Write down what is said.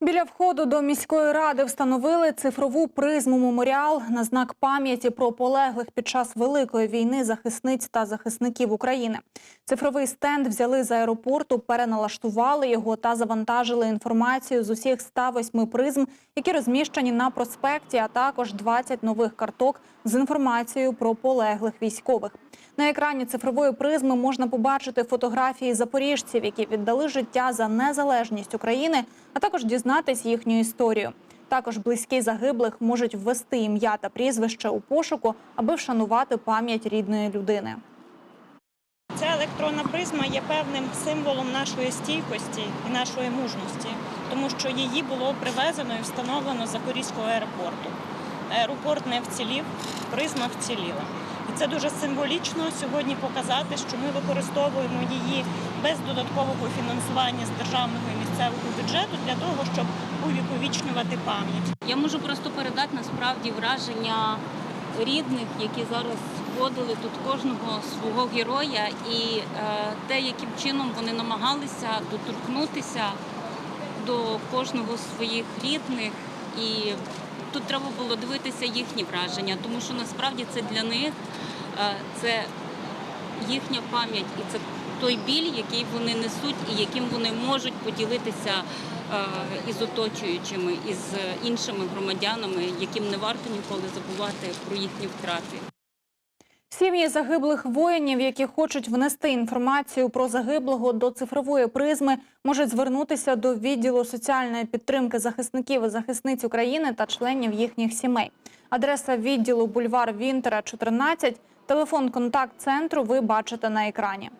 Біля входу до міської ради встановили цифрову призму меморіал на знак пам'яті про полеглих під час великої війни захисниць та захисників України. Цифровий стенд взяли з аеропорту, переналаштували його та завантажили інформацію з усіх 108 призм, які розміщені на проспекті, а також 20 нових карток з інформацією про полеглих військових. На екрані цифрової призми можна побачити фотографії запоріжців, які віддали життя за незалежність України, а також дізнатись їхню історію. Також близькі загиблих можуть ввести ім'я та прізвище у пошуку, аби вшанувати пам'ять рідної людини. Ця електронна призма є певним символом нашої стійкості і нашої мужності, тому що її було привезено і встановлено з Запорізького аеропорту. Аеропорт не вцілів, призма вціліла. І це дуже символічно сьогодні показати, що ми використовуємо її без додаткового фінансування з державного і місцевого бюджету для того, щоб увіковічнювати пам'ять. Я можу просто передати насправді враження рідних, які зараз вводили тут кожного свого героя, і е, те, яким чином вони намагалися доторкнутися до кожного своїх рідних. І тут треба було дивитися їхні враження, тому що насправді це для них е, це їхня пам'ять і це той біль, який вони несуть і яким вони можуть поділитися е, із оточуючими, із іншими громадянами, яким не варто ніколи забувати про їхні втрати. Сім'ї загиблих воїнів, які хочуть внести інформацію про загиблого до цифрової призми, можуть звернутися до відділу соціальної підтримки захисників і захисниць України та членів їхніх сімей. Адреса відділу бульвар Вінтера, 14, телефон контакт центру ви бачите на екрані.